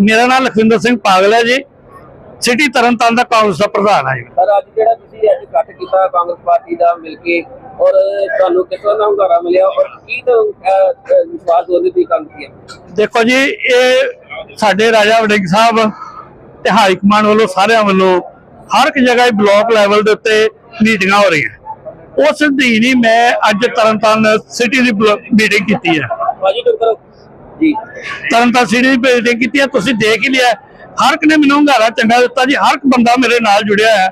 ਮੇਰਾ ਨਾਮ ਲਖਵਿੰਦਰ ਸਿੰਘ ਪਾਗਲ ਹੈ ਜੀ। ਸਿਟੀ ਤਰਨਤਾਰਨ ਦਾ ਕਾਂਗਰਸ ਦਾ ਪ੍ਰਧਾਨ ਹੈ ਜੀ। ਸਰ ਅੱਜ ਜਿਹੜਾ ਤੁਸੀਂ ਅੱਜ ਇਕੱਠ ਕੀਤਾ ਕਾਂਗਰਸ ਪਾਰਟੀ ਦਾ ਮਿਲ ਕੇ ਔਰ ਤੁਹਾਨੂੰ ਕਿਸ ਤਰ੍ਹਾਂ ਦਾ ਹੁੰਗਾਰਾ ਮਿਲਿਆ ਔਰ ਕੀ ਵਿਸ਼ਵਾਸ ਉਹਦੇ ਤੇ ਕੰਮ ਕੀਆ ਦੇਖੋ ਜੀ ਇਹ ਸਾਡੇ ਰਾਜਾ ਵੜਿੰਗ ਸਾਹਿਬ ਤੇ ਹਾਈ ਕਮਾਂਡ ਵੱਲੋਂ ਸਾਰਿਆਂ ਵੱਲੋਂ ਹਰ ਇੱਕ ਜਗ੍ਹਾ ਬਲਾਕ ਲੈਵਲ ਦੇ ਉੱਤੇ ਮੀਟਿੰਗਾਂ ਹੋ ਰਹੀਆਂ। ਉਸ ਅਧੀਨ ਹੀ ਮੈਂ ਅੱਜ ਤਰਨਤਾਰਨ ਸਿਟੀ ਦੀ ਮੀਟਿੰਗ ਕੀਤੀ ਹੈ। ਬਾਜੀ ਟੁਕ ਕਰੋ। ਜੀ। ਤਰਨਤਾਰਨ ਸਿਟੀ ਦੀ ਕੀਤੀ ਹੈ ਤੁਸੀਂ ਦੇਖ ਹੀ ਲਿਆ ਹਰ ਇੱਕ ਨੇ ਮੈਨੂੰ ਹੰਗਾਰਾ ਚੰਗਾ ਦਿੱਤਾ ਜੀ। ਹਰ ਇੱਕ ਬੰਦਾ ਮੇਰੇ ਨਾਲ ਜੁੜਿਆ ਹੈ।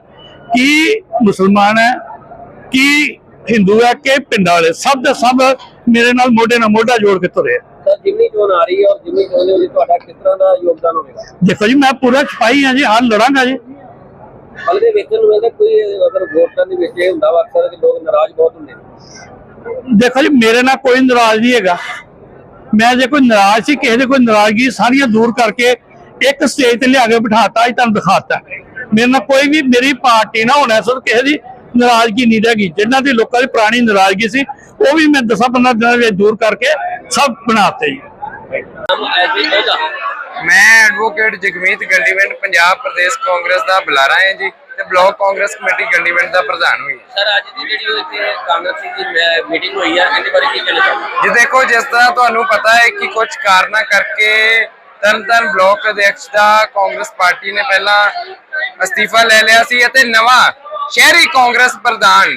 ਕਿ ਮੁਸਲਮਾਨ ਹੈ ਕਿ ਹਿੰਦੂ ਹੈ ਕਿ ਪਿੰਡਾਂ ਵਾਲੇ ਸਭ ਦੇ ਸਭ ਮੇਰੇ ਨਾਲ ਮੋਢੇ ਨਾਲ ਮੋਢਾ ਜੋੜ ਕੇ ਤੁਰੇ ਆ। ਸਰ ਜਿੰਨੀ ਚੋਣ ਆ ਰਹੀ ਹੈ ਔਰ ਜਿੰਨੀ ਚੋਣ ਦੇ ਵਿੱਚ ਤੁਹਾਡਾ ਕਿਸ ਤਰ੍ਹਾਂ ਦਾ ਯੋਗਦਾਨ ਹੋਵੇਗਾ? ਦੇਖੋ ਜੀ ਮੈਂ ਪੂਰਾ ਸਿਪਾਹੀ ਹਾਂ ਜੀ ਹਾਲ ਲੜਾਂਗਾ ਜੀ। ਅਗਲੇ ਵੇਖਣ ਨੂੰ ਮਿਲਦਾ ਕੋਈ ਅਗਰ ਵੋਟਾਂ ਦੇ ਵਿੱਚ ਇਹ ਹੁੰਦਾ ਵਾ ਅਕਸਰ ਕਿ ਲੋਕ ਨਾਰਾਜ਼ ਬਹੁਤ ਹੁੰਦੇ ਨੇ। ਦੇਖੋ ਜੀ ਮੇਰੇ ਨਾਲ ਕੋਈ ਨਾਰਾਜ਼ ਨਹੀਂ ਹੈਗਾ। ਮੈਂ ਜੇ ਕੋਈ ਨਾਰਾਜ਼ ਸੀ, ਕਿਸੇ ਦੇ ਕੋਈ ਨਾਰਾਜ਼ਗੀ ਸਾਰੀਆਂ ਦੂਰ ਕਰਕੇ ਇੱਕ ਸਟੇਜ ਤੇ ਲਿਆ ਕੇ ਬਿਠਾਤਾ, ਅੱਜ ਤੁਹਾਨੂੰ ਦਿਖਾਤਾ। ਮੇਰੇ ਨਾਲ ਕੋਈ ਵੀ ਮੇਰੀ ਪਾਰਟੀ ਨਾ ਹੋਣਾ ਸਰ ਕਿਸੇ ਦੀ ਨਾਰਾਜ਼ਗੀ ਨਹੀਂ ਰਹੇਗੀ ਜਿਨ੍ਹਾਂ ਦੀ ਲੋਕਾਂ ਦੀ ਪੁਰਾਣੀ ਨਾਰਾਜ਼ਗੀ ਸੀ, ਉਹ ਵੀ ਮੈਂ ਦਸਾਂ 15 ਦਿਨਾਂ ਵਿੱਚ ਦੂਰ ਕਰਕੇ ਸਭ ਬਣਾਤੇ ਜੀ। ਮੈਂ ਐਡਵੋਕੇਟ ਜਗਮੀਤ ਗੰਡੀਵਿੰਡ ਪੰਜਾਬ ਪ੍ਰਦੇਸ਼ ਕਾਂਗਰਸ ਦਾ ਬੁਲਾਰਾ ਹਾਂ ਜੀ। ਬਲਾਕ ਕਾਂਗਰਸ ਕਮੇਟੀ ਗੰਡੀਵਿੰਡ ਦਾ ਪ੍ਰਧਾਨ ਹੋਈ ਹਾਂ। ਸਰ ਅੱਜ ਦੀ ਜਿਹੜੀ ਇੱਥੇ ਕਾਂਗਰਸ ਦੀ ਮੀਟਿੰਗ ਹੋਈ ਆ ਇਹਦੇ ਬਾਰੇ ਕੀ ਕਹਿਣਾ ਚਾਹੁੰਦੇ ਜੀ ਦੇਖੋ ਜਿਸ ਤਰ੍ਹਾਂ ਤੁਹਾਨੂੰ ਪਤਾ ਹੈ ਕਿ ਕੁਝ ਕਾਰਨਾਂ ਕਰਕੇ ਤਰਨਤਾਰਨ ਬਲਾਕ ਅਧਿਕਸ਼ ਦਾ ਕਾਂਗਰਸ ਪਾਰਟੀ ਨੇ ਪਹਿਲਾਂ ਅਸਤੀਫਾ ਲੈ ਲਿਆ ਸੀ ਅਤੇ ਨਵਾਂ ਸ਼ਹਿਰੀ ਕਾਂਗਰਸ ਪ੍ਰਧਾਨ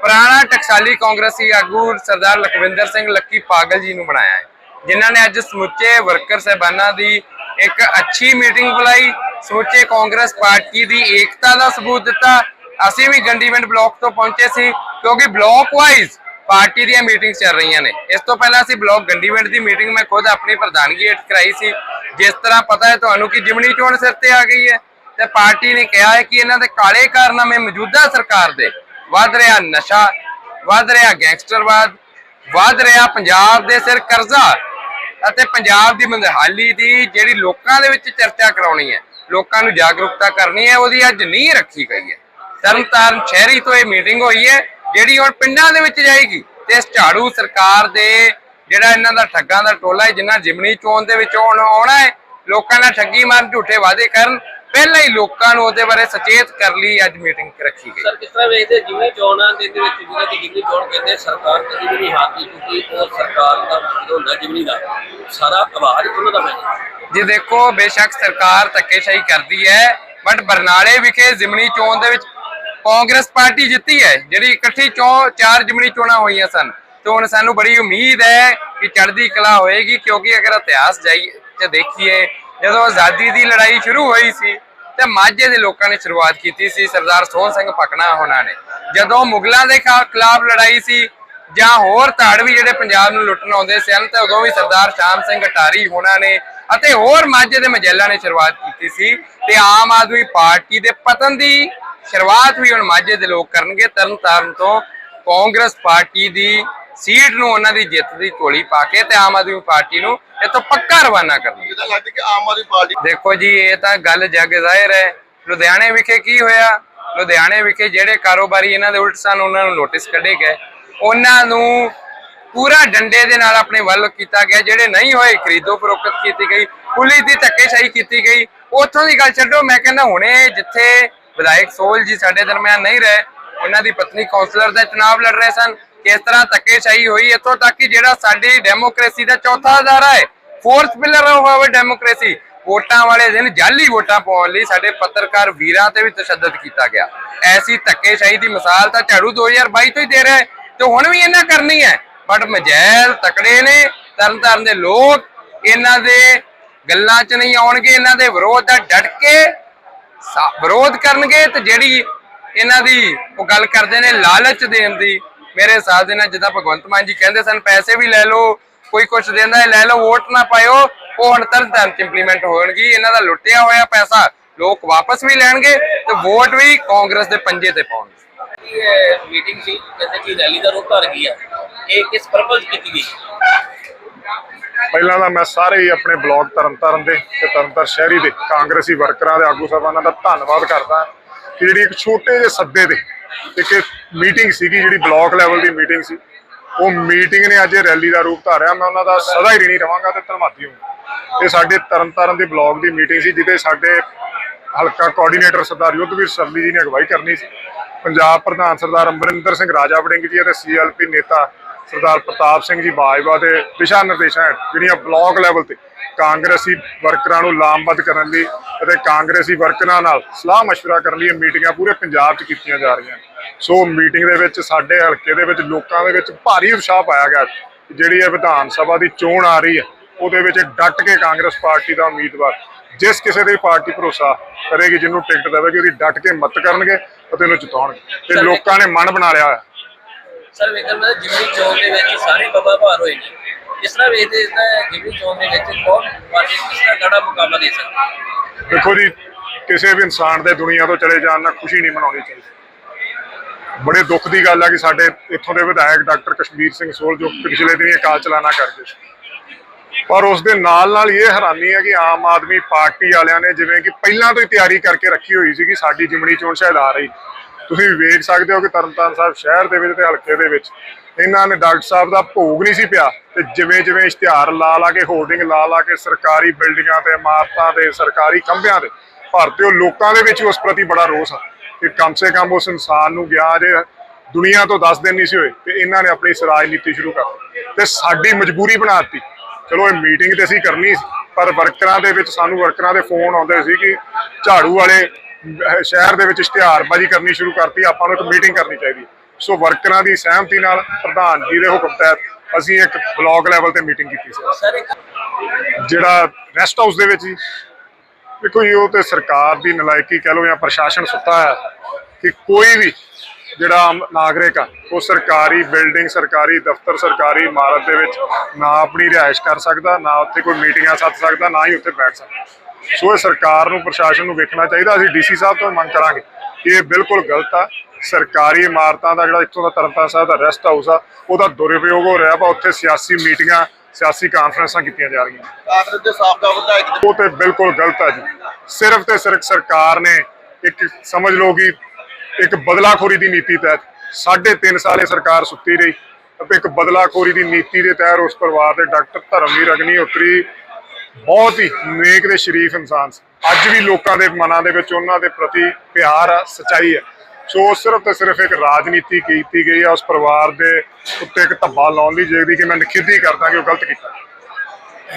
ਪੁਰਾਣਾ ਟਕਸਾਲੀ ਕਾਂਗਰਸੀ ਆਗੂ ਸਰਦਾਰ ਲਖਵਿੰਦਰ ਸਿੰਘ ਲੱਕੀ ਪਾਗਲ ਜੀ ਨੂੰ ਬਣਾਇਆ ਹੈ ਜਿਨ੍ਹਾਂ ਨੇ ਅੱਜ ਸਮੁੱਚੇ ਵਰਕਰ ਸਹਿਬਾਨਾਂ ਦੀ ਇੱਕ ਅੱਛੀ ਮੀਟਿੰਗ ਬੁਲਾਈ ਸਮੁੱਚੇ ਕਾਂਗਰਸ ਪਾਰਟੀ ਦੀ ਏਕਤਾ ਦਾ ਸਬੂਤ ਦਿੱਤਾ। ਅਸੀਂ ਵੀ ਗੰਡੀਵਿੰਡ ਬਲਾਕ ਤੋਂ ਪਹੁੰਚੇ ਸੀ, ਕਿਉਂਕਿ ਬਲਾਕ ਵਾਈਜ਼ ਪਾਰਟੀ ਦੀਆਂ ਮੀਟਿੰਗਸ ਚੱਲ ਰਹੀਆਂ ਨੇ। ਇਸ ਤੋਂ ਪਹਿਲਾਂ ਅਸੀਂ ਬਲਾਕ ਗੰਡੀਵਿੰਡ ਦੀ ਮੀਟਿੰਗ ਮੈਂ ਖੁਦ ਆਪਣੀ ਪ੍ਰਧਾਨਗੀ ਹੇਠ ਕਰਾਈ ਸੀ। ਜਿਸ ਤਰ੍ਹਾਂ ਪਤਾ ਹੈ ਤੁਹਾਨੂੰ ਕਿ ਜਿਮਣੀ ਚੋਣ ਸਿਰ ਤੇ ਆ ਗਈ ਹੈ, ਤੇ ਪਾਰਟੀ ਨੇ ਕਿਹਾ ਹੈ ਕਿ ਇਹਨਾਂ ਦੇ ਕਾਲੇ ਕਾਰਨਾਮੇ ਮੌਜੂਦਾ ਸਰਕਾਰ ਦੇ। ਵੱਧ ਰਿਹਾ ਨਸ਼ਾ, ਵੱਧ ਰਿਹਾ ਗੈਂਗਸਟਰਵਾਦ, ਵੱਧ ਰਿਹਾ ਪੰਜਾਬ ਦੇ ਸਿਰ ਕਰਜ਼ਾ ਅਤੇ ਪੰਜਾਬ ਦੀ ਮੰਦਹਾਲੀ ਦੀ ਜਿਹੜੀ ਲੋਕਾਂ ਦੇ ਵਿੱਚ ਚਰਚਾ ਕਰਾਉਣੀ ਹੈ। ਲੋਕਾਂ ਨੂੰ ਜਾਗਰੂਕਤਾ ਕਰਨੀ ਹੈ, ਉਹਦੀ ਅੱਜ ਨੀਂਹ ਰੱਖੀ ਗਈ ਹੈ। ਤਰਨਤਾਰਨ ਸ਼ਹਿਰੀ ਤੋਂ ਇਹ ਮੀਟਿੰਗ ਹੋਈ ਹੈ, ਜਿਹੜੀ ਹੁਣ ਪਿੰਡਾਂ ਦੇ ਵਿੱਚ ਜਾਏਗੀ ਤੇ ਇਸ ਝਾੜੂ ਸਰਕਾਰ ਦੇ ਜਿਹੜਾ ਇਹਨਾਂ ਦਾ ਠੱਗਾਂ ਦਾ ਟੋਲਾ ਹੈ, ਜਿਨ੍ਹਾਂ ਜਿਮਣੀ ਚੋਣ ਦੇ ਵਿੱਚ ਆਉਣਾ ਹੈ, ਲੋਕਾਂ ਨਾਲ ਠੱਗੀ ਮਾਰਨ, ਝੂਠੇ ਵਾਅਦੇ ਕਰਨ, ਪਹਿਲਾਂ ਹੀ ਲੋਕਾਂ ਨੂੰ ਉਹਦੇ ਬਾਰੇ ਸਚੇਤ ਕਰ ਲਈ ਅੱਜ ਮੀਟਿੰਗ ਰੱਖੀ ਗਈ। ਸਰ, ਕਿਸ ਤਰ੍ਹਾਂ ਵੇਖਦੇ ਜਿਵੇਂ ਚੋਣਾਂ ਦੇ ਵਿੱਚ ਜਿਹਨਾਂ ਦੀ ਜਿੰਨੀ ਚੋਣ ਕਹਿੰਦੇ ਸਰਕਾਰ ਕਦੀ ਵੀ ਨਹੀਂ ਹਾਰਦੀ, ਕਿਉਂਕਿ ਉਹ ਸਰਕਾਰ ਦਾ ਜੋ ਹੁੰਦਾ ਜਿਮਨੀ ਦਾ, ਸਾਰਾ ਆਵਾਜ਼ ਉਹਨਾਂ ਦਾ ਪੈਂਦਾ ਜੇ ਦੇਖੋ, ਬੇਸ਼ੱਕ ਸਰਕਾਰ ਧੱਕੇਸ਼ਾਹੀ ਕਰਦੀ ਹੈ ਬਟ ਬਰਨਾਲੇ ਵਿਖੇ ਜ਼ਿਮਨੀ ਚੋਣ ਦੇ ਵਿੱਚ ਕਾਂਗਰਸ ਪਾਰਟੀ ਜਿੱਤੀ ਹੈ, ਜਿਹੜੀ ਇਕੱਠੀ ਚੋਣ, ਚਾਰ ਜ਼ਿਮਨੀ ਚੋਣਾਂ ਹੋਈਆਂ ਸਨ। ਤੇ ਹੁਣ ਸਾਨੂੰ ਬੜੀ ਉਮੀਦ ਹੈ ਕਿ ਚੜ੍ਹਦੀ ਕਲਾ ਹੋਏਗੀ, ਕਿਉਂਕਿ ਅਗਰ ਇਤਿਹਾਸ ਜਾਈ ਤੇ ਦੇਖੀਏ, ਜਦੋਂ ਆਜ਼ਾਦੀ ਦੀ ਲੜਾਈ ਸ਼ੁਰੂ ਹੋਈ ਸੀ, ਤੇ ਮਾਝੇ ਦੇ ਲੋਕਾਂ ਨੇ ਸ਼ੁਰੂਆਤ ਕੀਤੀ ਸੀ, ਸਰਦਾਰ ਸੋਹਣ ਸਿੰਘ ਫਕਣਾ ਹੋਣਾ ਨੇ। ਜਦੋਂ ਮੁਗਲਾਂ ਦੇ ਖਾ- ਖਿਲਾਫ ਲੜਾਈ ਸੀ, ਜਾਂ ਹੋਰ ਧਾੜਵੀ ਜਿਹੜੇ ਪੰਜਾਬ ਨੂੰ ਲੁੱਟਣ ਆਉਂਦੇ ਸਨ, ਤੇ ਉਦੋਂ ਵੀ ਸਰਦਾਰ ਸ਼ਾਮ ਸਿੰਘ ਅਟਾਰੀ ਹੋਣਾ ਨੇ ਅਤੇ ਹੋਰ ਮਾਝੇ ਦੇ ਮਜੈਲਾਂ ਨੇ ਸ਼ੁਰੂਆਤ ਕੀਤੀ ਸੀ ਤੇ ਆਮ ਆਦਮੀ ਪਾਰਟੀ ਦੇ ਪਤਨ ਦੀ ਸ਼ੁਰੂਆਤ ਵੀ ਹੁਣ ਮਾਝੇ ਦੇ ਲੋਕ ਕਰਨਗੇ। ਤਰਨਤਾਰਨ ਤੋਂ ਕਾਂਗਰਸ ਪਾਰਟੀ ਦੀ ਸੀਟ ਨੂੰ ਉਹਨਾਂ ਦੀ ਜਿੱਤ ਦੀ ਝੋਲੀ ਪਾ ਕੇ ਤੇ ਆਮ ਆਦਮੀ ਪਾਰਟੀ ਨੂੰ ਇਹ ਤੋਂ ਪੱਕਾ ਰਵਾਨਾ ਕਰਨਗੇ। ਜਿੱਦਾਂ ਲੱਗਦਾ ਕਿ ਆਮ ਆਦਮੀ ਪਾਰਟੀ ਦੇਖੋ ਜੀ ਇਹ ਤਾਂ ਗੱਲ ਜੱਗ ਜ਼ਾਹਿਰ ਹੈ। ਲੁਧਿਆਣੇ ਵਿਖੇ ਕੀ ਹੋਇਆ? ਲੁਧਿਆਣੇ ਵਿਖੇ ਜਿਹੜੇ ਕਾਰੋਬਾਰੀ ਇਹਨਾਂ ਦੇ ਉਲਟ ਸਨ ਉਹਨਾਂ ਨੂੰ ਨੋਟਿਸ ਕੱਢੇ ਗਏ। ਉਹਨਾਂ ਨੂੰ ਪੂਰਾ ਡੰਡੇ ਦੇ ਨਾਲ ਆਪਣੇ ਵੱਲ ਕੀਤਾ ਗਿਆ, ਜਿਹੜੇ ਨਹੀਂ ਹੋਏ ਖਰੀਦੋ ਫਰੋਖਤ ਕੀਤੀ ਗਈ, ਪੁਲਿਸ ਦੀ ਧੱਕੇਸ਼ਾਹੀ ਕੀਤੀ ਗਈ। ਉੱਥੋਂ ਦੀ ਗੱਲ ਛੱਡੋ, ਮੈਂ ਕਹਿੰਦਾ ਹੁਣੇ ਜਿੱਥੇ ਵਿਧਾਇਕ ਸੋਲ ਜੀ ਸਾਡੇ ਦਰਮਿਆਨ ਨਹੀਂ ਰਹੇ, ਉਹਨਾਂ ਦੀ ਪਤਨੀ ਕਾਉਂਸਲਰ ਦਾ ਚੁਣਾਵ ਲੜ ਰਹੇ ਸਨ। ਕਿਸ ਤਰ੍ਹਾਂ ਧੱਕੇਸ਼ਾਹੀ ਹੋਈ ਇੱਥੋਂ ਤੱਕ ਕਿ ਜਿਹੜਾ ਸਾਡੀ ਡੈਮੋਕ੍ਰੇਸੀ ਦਾ ਚੌਥਾ ਅਦਾਰਾ ਹੈ, fourth pillar of our democracy, ਵੋਟਾਂ ਵਾਲੇ ਦਿਨ ਜਾਲੀ ਵੋਟਾਂ ਪਾਉਣ ਲਈ ਸਾਡੇ ਪੱਤਰਕਾਰ ਵੀਰਾਂ ਤੇ ਵੀ ਤਸ਼ੱਦਦ ਕੀਤਾ ਗਿਆ। ਐਸੀ ਧੱਕੇਸ਼ਾਹੀ ਦੀ ਮਿਸਾਲ ਤਾਂ ਝਾੜੂ 2022 ਤੋਂ ਹੀ ਦੇ ਰਿਹਾ ਹੈ ਤੇ ਹੁਣ ਵੀ ਇਹਨਾਂ ਕਰਨੀ ਹੈ। ਬਟ ਮਜੈਲ ਤਕੜੇ ਨੇ ਤਰਨਤਾਰਨ ਦੇ ਲੋਕ, ਇਹਨਾਂ ਦੇ ਗੱਲਾਂ 'ਚ ਨਹੀਂ ਆਉਣਗੇ, ਇਹਨਾਂ ਦੇ ਵਿਰੋਧ ਦਾ ਡਟ ਕੇ ਵਿਰੋਧ ਕਰਨਗੇ ਤੇ ਜਿਹੜੀ ਇਹਨਾਂ ਦੀ ਉਹ ਗੱਲ ਕਰਦੇ ਨੇ ਲਾਲਚ ਦੇਣ ਦੀ, ਮੇਰੇ ਹਿਸਾਬ ਦੇ ਨਾਲ ਜਿੱਦਾਂ ਭਗਵੰਤ ਮਾਨ ਜੀ ਕਹਿੰਦੇ ਸਨ, ਪੈਸੇ ਵੀ ਲੈ ਲਓ, ਕੋਈ ਕੁਝ ਦਿੰਦਾ ਹੈ, ਲੈ ਲਓ, ਵੋਟ ਨਾ ਪਾਇਓ, ਉਹ ਹੁਣ ਤਰਨਤਾਰਨ ਚ ਇੰਪਲੀਮੈਂਟ ਹੋਣਗੀ, ਇਹਨਾਂ ਦਾ ਲੁੱਟਿਆ ਹੋਇਆ ਪੈਸਾ ਲੋਕ ਵਾਪਸ ਵੀ ਲੈਣਗੇ ਤੇ ਵੋਟ ਵੀ ਕਾਂਗਰਸ ਦੇ ਪੰਜੇ ਤੇ ਪਾਉਣਗੇ। ਇਹ ਮੀਟਿੰਗ ਸੀ, ਕਹਿੰਦੇ ਕਿ ਰੈਲੀ ਦਾ ਰੂਪ ਧਾਰ ਗਈ ਇਹ ਕਿਸ ਪਰਪਸ ਕੀਤੀ ਗਈ? ਪਹਿਲਾਂ ਤਾਂ ਮੈਂ ਸਾਰੇ ਹੀ ਆਪਣੇ ਬਲਾਕ ਤਰਨਤਾਰਨ ਦੇ ਤੇ ਤਰਨਤਾਰਨ ਸ਼ਹਿਰੀ ਦੇ ਕਾਂਗਰਸੀ ਵਰਕਰਾਂ ਦੇ ਆਗੂ ਸਾਹਿਬਾਨਾਂ ਦਾ ਧੰਨਵਾਦ ਕਰਦਾ ਕਿ ਜਿਹੜੀ ਇੱਕ ਛੋਟੇ ਜਿਹੇ ਸੱਦੇ ਤੇ ਇੱਕ ਮੀਟਿੰਗ ਸੀਗੀ, ਜਿਹੜੀ ਬਲਾਕ ਲੈਵਲ ਦੀ ਮੀਟਿੰਗ ਸੀ, ਉਹ ਮੀਟਿੰਗ ਨੇ ਅੱਜ ਰੈਲੀ ਦਾ ਰੂਪ ਧਾਰਿਆ। ਮੈਂ ਉਹਨਾਂ ਦਾ ਸਦਾ ਹੀ ঋਣੀ ਰਵਾਂਗਾ ਤੇ ਧੰਨਵਾਦੀ ਹਾਂ ਇਹ ਸਾਡੇ ਤਰਨਤਾਰਨ ਦੇ ਬਲਾਕ ਦੀ ਮੀਟਿੰਗ ਸੀ, ਜਿਹਦੇ ਸਾਡੇ ਹਲਕਾ ਕੋਆਰਡੀਨੇਟਰ ਸਰਦਾਰ ਯੁੱਧਵੀਰ ਸਰਲੀ ਜੀ ਨੇ ਅਗਵਾਈ ਕਰਨੀ ਸੀ। ਪੰਜਾਬ ਪ੍ਰਧਾਨ ਸਰਦਾਰ ਅਮਰਿੰਦਰ ਸਿੰਘ ਰਾਜਾ ਵੜਿੰਗ ਜੀ ਅਤੇ ਸੀਐਲਪੀ ਨੇਤਾ ਸਰਦਾਰ ਪ੍ਰਤਾਪ ਸਿੰਘ ਜੀ ਬਾਜਵਾ ਦੇ ਦਿਸ਼ਾ ਨਿਰਦੇਸ਼ਾਂ ਹੇਠ ਜਿਹੜੀਆਂ ਬਲਾਕ ਲੈਵਲ ਤੇ ਕਾਂਗਰਸੀ ਵਰਕਰਾਂ ਨੂੰ ਲਾਮਬੱਧ ਕਰਨ ਲਈ ਅਤੇ ਕਾਂਗਰਸੀ ਵਰਕਰਾਂ ਨਾਲ ਸਲਾਹ مشورہ ਕਰਨ ਲਈ ਇਹ ਮੀਟਿੰਗਾਂ ਪੂਰੇ ਪੰਜਾਬ 'ਚ ਕੀਤੀਆਂ ਜਾ ਰਹੀਆਂ ਨੇ। ਸੋ ਮੀਟਿੰਗ ਦੇ ਵਿੱਚ ਸਾਡੇ ਹਲਕੇ ਦੇ ਵਿੱਚ ਲੋਕਾਂ ਦੇ ਵਿੱਚ ਭਾਰੀ ਉਤਸ਼ਾਹ ਪਾਇਆ ਗਿਆ ਕਿ ਜਿਹੜੀ ਇਹ ਵਿਧਾਨ ਸਭਾ ਦੀ ਚੋਣ ਆ ਰਹੀ ਹੈ ਉਹਦੇ ਵਿੱਚ ਡਟ ਕੇ ਕਾਂਗਰਸ ਪਾਰਟੀ ਦਾ ਉਮੀਦਵਾਰ ਜਿਸ ਕਿਸੇ ਦੀ ਪਾਰਟੀ ਭਰੋਸਾ ਕਰੇਗੀ ਜਿਹਨੂੰ ਟਿਕਟ ਦੇਵੇਗੀ ਉਹਦੀ ਡਟ ਕੇ ਮਤ ਕਰਨਗੇ ਅਤੇ ਉਹਨੂੰ ਜਿਤਾਉਣਗੇ ਤੇ ਲੋਕਾਂ ਨੇ ਮਨ ਬਣਾ ਲਿਆ ਹੋਇਆ ਸਰ, ਵੇਖਣ ਮੈਂ ਜਿਮਨੀ ਚੌਂਕ ਦੇ ਵਿੱਚ ਸਾਰੇ ਬਾਬਾ ਭਾਰ ਹੋਏ ਨੇ। ਇਸ ਤਰ੍ਹਾਂ ਵੇਖਦੇ ਇਸ ਤਰ੍ਹਾਂ ਜਿਮਨੀ ਚੌਂਕ ਦੇ ਵਿੱਚ ਕੌਣ ਪਾਰਟੀ ਕਿਸ ਤਰ੍ਹਾਂ ਗੜਾ ਮੁਕਾਬਲਾ ਦੇ ਸਕਦਾ ਦੇਖੋ ਜੀ, ਕਿਸੇ ਵੀ ਇਨਸਾਨ ਦੇ ਦੁਨੀਆ ਤੋਂ ਚਲੇ ਜਾਣ ਨਾਲ ਖੁਸ਼ੀ ਨਹੀਂ ਮਨਾਉਣੀ ਚਾਹੀਦੀ। ਬੜੇ ਦੁੱਖ ਦੀ ਗੱਲ ਹੈ ਕਿ ਸਾਡੇ ਇੱਥੋਂ ਦੇ ਵਿਧਾਇਕ ਡਾਕਟਰ ਕਸ਼ਮੀਰ ਸਿੰਘ ਸੋਲ, ਜੋ ਪਿਛਲੇ ਦਿਨੀ ਅਕਾਲ ਚਲਾਣਾ ਕਰ ਗਏ ਸੀ। ਪਰ ਉਸ ਦੇ ਨਾਲ ਨਾਲ ਇਹ ਹੈਰਾਨੀ ਹੈ ਕਿ ਆਮ ਆਦਮੀ ਪਾਰਟੀ ਵਾਲਿਆਂ ਨੇ ਜਿਵੇਂ ਕਿ ਪਹਿਲਾਂ ਤੋਂ ਹੀ ਤਿਆਰੀ ਕਰਕੇ ਰੱਖੀ ਹੋਈ ਸੀ ਕਿ ਸਾਡੀ ਜਿਮਣੀ ਚੋਣ ਸ਼ਾਇਦ ਆ ਰਹੀ। ਤੁਸੀਂ ਵੇਖ ਸਕਦੇ ਹੋ ਕਿ ਤਰਨਤਾਰਨ ਸਾਹਿਬ ਸ਼ਹਿਰ ਦੇ ਵਿੱਚ ਤੇ ਹਲਕੇ ਦੇ ਵਿੱਚ ਇਹਨਾਂ ਨੇ ਡਾਕਟਰ ਸਾਹਿਬ ਦਾ ਭੋਗ ਨਹੀਂ ਸੀ ਪਿਆ ਤੇ ਜਿਵੇਂ ਜਿਵੇਂ ਇਸ਼ਤਿਹਾਰ ਲਾ ਲਾ ਕੇ ਹੋਰਡਿੰਗ ਲਾ ਲਾ ਕੇ, ਸਰਕਾਰੀ ਬਿਲਡਿੰਗਾਂ ਤੇ, ਇਮਾਰਤਾਂ ਤੇ ਸਰਕਾਰੀ ਖੰਭਿਆਂ ਤੇ ਭਾਰਤੀ ਲੋਕਾਂ ਦੇ ਵਿੱਚ ਉਸ ਪ੍ਰਤੀ ਬੜਾ ਰੋਸ ਆ ਕਿ ਕਮ ਸੇ ਕਮ ਉਸ ਇਨਸਾਨ ਨੂੰ ਗਿਆ ਜੇ ਦੁਨੀਆ ਤੋਂ 10 ਦਿਨ ਨਹੀਂ ਸੀ ਹੋਏ ਤੇ ਇਹਨਾਂ ਨੇ ਆਪਣੀ ਇਸ ਰਾਜਨੀਤੀ ਸ਼ੁਰੂ ਕਰ ਦਿੱਤੀ ਤੇ ਸਾਡੀ ਮਜਬੂਰੀ ਬਣਾਤੀ ਚਲੋ, ਇਹ ਮੀਟਿੰਗ ਤੇ ਅਸੀਂ ਕਰਨੀ ਸੀ, ਪਰ ਵਰਕਰਾਂ ਦੇ ਵਿੱਚ ਸਾਨੂੰ ਵਰਕਰਾਂ ਦੇ ਫੋਨ ਆਉਂਦੇ ਸੀ ਕਿ ਝਾੜੂ ਵਾਲੇ ਸ਼ਹਿਰ ਦੇ ਵਿੱਚ ਇਸ਼ਤਿਹਾਰਬਾਜ਼ੀ ਕਰਨੀ ਸ਼ੁਰੂ ਕਰਤੀ ਆਪਾਂ ਨੂੰ ਇੱਕ ਮੀਟਿੰਗ ਕਰਨੀ ਚਾਹੀਦੀ। ਸੋ ਵਰਕਰਾਂ ਦੀ ਸਹਿਮਤੀ ਨਾਲ ਪ੍ਰਧਾਨ ਜੀ ਦੇ ਹੁਕਮ ਤਹਿਤ ਅਸੀਂ ਇੱਕ ਬਲਾਕ ਲੈਵਲ ਤੇ ਮੀਟਿੰਗ ਕੀਤੀ ਸੀ। ਜਿਹੜਾ ਰੈਸਟ ਹਾਊਸ ਦੇ ਵਿੱਚ ਜੀ ਦੇਖੋ ਜੀ ਉਹ ਤੇ ਸਰਕਾਰ ਦੀ ਨਲਾਇਕੀ ਕਹਿ ਲਓ ਜਾਂ ਪ੍ਰਸ਼ਾਸਨ ਸੁੱਤਾ ਹੈ ਕਿ ਕੋਈ ਵੀ ਜਿਹੜਾ ਆਮ ਨਾਗਰਿਕ ਆ ਉਹ ਸਰਕਾਰੀ ਬਿਲਡਿੰਗ ਸਰਕਾਰੀ ਦਫ਼ਤਰ ਸਰਕਾਰੀ ਇਮਾਰਤ ਦੇ ਵਿੱਚ ਨਾ ਆਪਣੀ ਰਿਹਾਇਸ਼ ਕਰ ਸਕਦਾ ਨਾ ਉੱਥੇ ਕੋਈ ਮੀਟਿੰਗਾਂ ਸੱਦ ਸਕਦਾ ਨਾ ਹੀ ਉੱਥੇ ਬੈਠ ਸਕਦਾ। ਸੋ ਇਹ ਸਰਕਾਰ ਨੂੰ ਪ੍ਰਸ਼ਾਸਨ ਨੂੰ ਵੇਖਣਾ ਚਾਹੀਦਾ ਅਸੀਂ ਡੀਸੀ ਸਾਹਿਬ ਤੋਂ ਮੰਗ ਕਰਾਂਗੇ ਕਿ ਇਹ ਬਿਲਕੁਲ ਗਲਤ ਆ। ਸਰਕਾਰੀ ਇਮਾਰਤਾਂ ਦਾ ਜਿਹੜਾ ਇੱਥੋਂ ਦਾ ਤਰਨਤਾਰਨ ਸਾਹਿਬ ਦਾ ਰੈਸਟ ਹਾਊਸ ਆ ਉਹਦਾ ਦੁਰਉਪਯੋਗ ਹੋ ਰਿਹਾ ਵਾ ਉੱਥੇ ਸਿਆਸੀ ਮੀਟਿੰਗਾਂ ਸਿਆਸੀ ਕਾਨਫਰੰਸਾਂ ਕੀਤੀਆਂ ਜਾ ਰਹੀਆਂ। ਕਾਂਗਰਸ ਦੇ ਸਾਬਕਾ ਵਿਧਾਇਕ ਉਹ ਤੇ ਬਿਲਕੁਲ ਗਲਤ ਹੈ ਜੀ। ਸਿਰਫ ਤੇ ਸਿਰਫ ਸਰਕਾਰ ਨੇ ਇੱਕ ਸਮਝ ਲਓ ਕਿ ਇੱਕ ਬਦਲਾਖੋਰੀ ਦੀ ਨੀਤੀ ਤਹਿਤ ਸਾਢੇ ਤਿੰਨ ਸਾਲੇ ਸਰਕਾਰ ਸੁੱਤੀ ਰਹੀ। ਅਤੇ ਇੱਕ ਬਦਲਾਖੋਰੀ ਦੀ ਨੀਤੀ ਦੇ ਤਹਿਤ ਉਸ ਪਰਿਵਾਰ ਦੇ ਡਾਕਟਰ ਧਰਮਵੀਰ ਅਗਨੀਹੋਤਰੀ ਬਹੁਤ ਹੀ ਨੇਕ ਤੇ ਸ਼ਰੀਫ ਇਨਸਾਨ ਸੀ। ਅੱਜ ਵੀ ਲੋਕਾਂ ਦੇ ਮਨਾਂ ਦੇ ਵਿੱਚ ਉਹਨਾਂ ਦੇ ਪ੍ਰਤੀ ਪਿਆਰ ਆ ਸਚਾਈ ਹੈ। ਸੋ ਉਹ ਸਿਰਫ ਤੇ ਸਿਰਫ ਇੱਕ ਰਾਜਨੀਤੀ ਕੀਤੀ ਗਈ ਆ, ਉਸ ਪਰਿਵਾਰ ਦੇ ਉੱਤੇ ਇੱਕ ਧੱਬਾ ਲਾਉਣ ਲਈ ਜਿਹਦੀ ਕਿ ਮੈਂ ਨਿਖੇਧੀ ਕਰਦਾ ਕਿ ਉਹ ਗਲਤ ਕੀਤਾ।